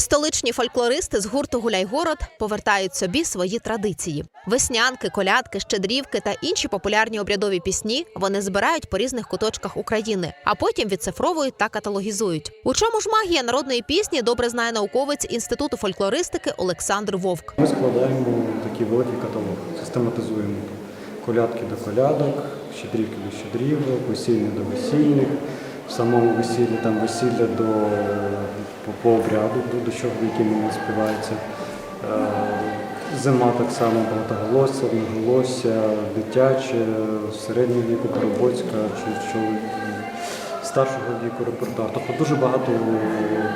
Столичні фольклористи з гурту Гуляйгород повертають собі свої традиції. Веснянки, колядки, щедрівки та інші популярні обрядові пісні вони збирають по різних куточках України, а потім відцифровують та каталогізують. У чому ж магія народної пісні добре знає науковець інституту фольклористики Олександр Вовк. Ми складаємо такий великий каталог, систематизуємо колядки до колядок, щедрівки до щедрівок, весільні до весільних. Самому весіллі там весілля до по, по обряду, до, до чого яким воно співається. Е, Зима так само багатоголосся, одноголосся, дитяче, середнього віку, коробоцька, чи чоловік старшого віку репертуар. Тобто дуже багато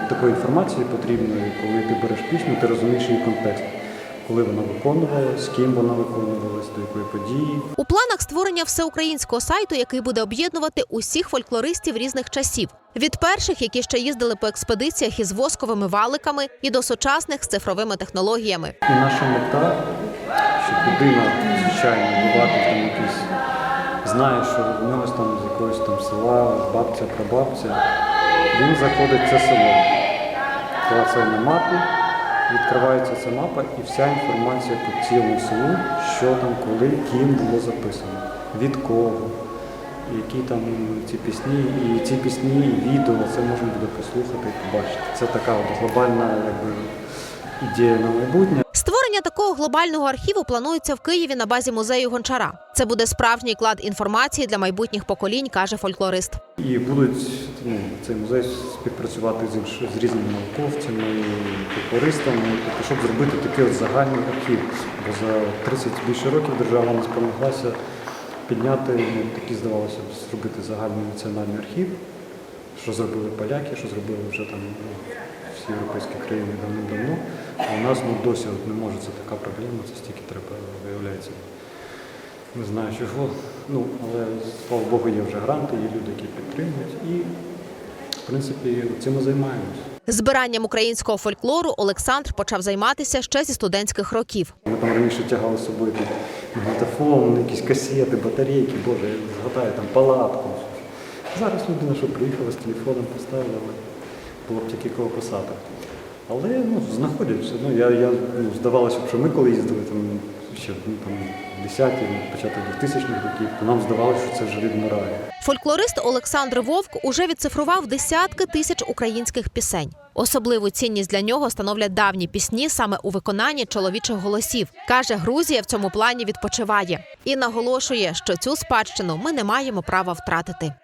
такої інформації потрібної, коли ти береш пісню, ти розумієш її контекст, коли вона виконувалась, з ким вона виконувалась, до якої події. У планах створення всеукраїнського сайту, який буде об'єднувати усіх фольклористів різних часів. Від перших, які ще їздили по експедиціях із восковими валиками, і до сучасних з цифровими технологіями. І наша мета, щоб людина, звичайно, бувати там якийсь, знає, що в нього там з якогось там села, бабця, прабабця, він заходить в це село, клацає на мапу, відкривається ця мапа і вся інформація по цілому селу, що там, коли, ким було записано, від кого. Які там ці пісні, і ці пісні, і відео, це можна буде послухати і побачити. Це така от глобальна якби, ідея на майбутнє. Створення такого глобального архіву планується в Києві на базі музею Гончара. Це буде справжній клад інформації для майбутніх поколінь, каже фольклорист. І будуть ну, цей музей співпрацювати з, інш... з різними науковцями, фольклористами, тобто, щоб зробити такий загальний архів. Бо за 30 більше років держава не спромоглася підняти ну, такий, здавалося б, зробити загальний національний архів, що зробили поляки, що зробили вже там ну, всі європейські країни давним-давно. У нас ну, досі от не може це така проблема, це стільки треба, виявляється. Не знаю чого. Ну, але слава Богу, є вже гранти, є люди, які підтримують. І, в принципі, цим ми займаємось. Збиранням українського фольклору Олександр почав займатися ще зі студентських років. Ми там раніше тягали з собою магнітофон, якісь касети, батарейки, боже, я згадаю там палатку. Зараз людина, що приїхала з телефоном, поставила, було б тільки кого писати. Але ну, знаходять одно. Я, я ну, здавалося, що ми коли їздили там ще ну, там, 10-ті, початок 2000-х років, то нам здавалося, що це вже рідна відмирає. Фольклорист Олександр Вовк уже відцифрував десятки тисяч українських пісень. Особливу цінність для нього становлять давні пісні саме у виконанні чоловічих голосів. каже, Грузія в цьому плані відпочиває і наголошує, що цю спадщину ми не маємо права втратити.